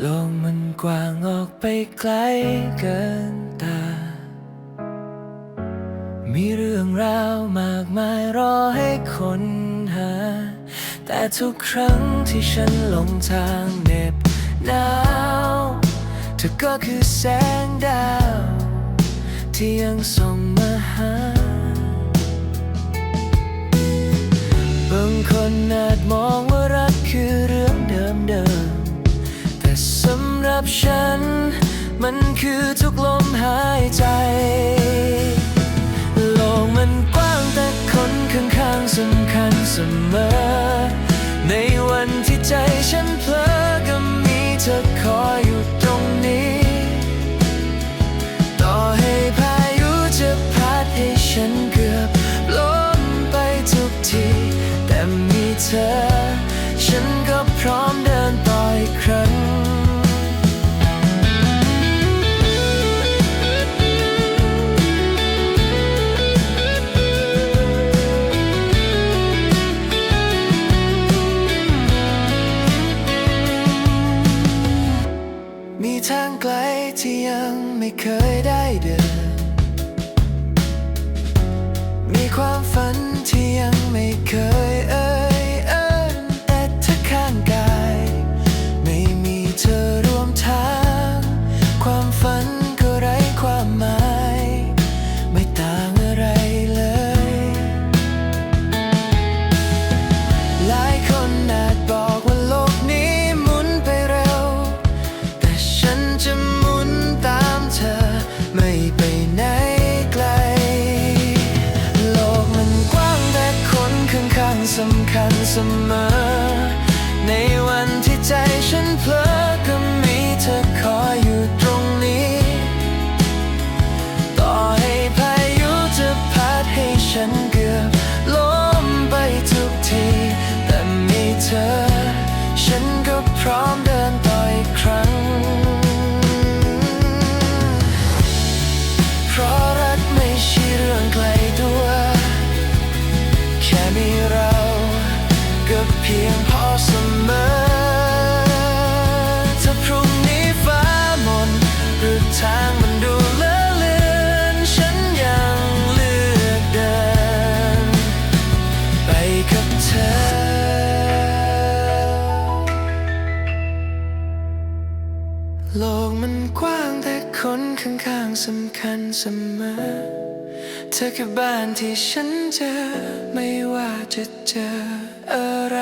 โลกมันกว้างออกไปไกลเกินตา มีเรื่องราวมากมายรอให้คนหา แต่ทุกครั้งที่ฉันหลงทางเหน็บหนาว ธอก็คือแสงดาว ที่ยังส่องมาหา บางคนอาจมองว่ารักคือเรื่องเดิมๆแต่สำหรับฉัน มันคือทุกลมหายใจ ที่ยังไม่เคยได้เดิน มีความฝันที่ คั โลกมันกว้างแต่คนข้างๆสำคัญเสมอ เธอคือบ้านที่ฉันเจอ ไม่ว่าจะเจออะไร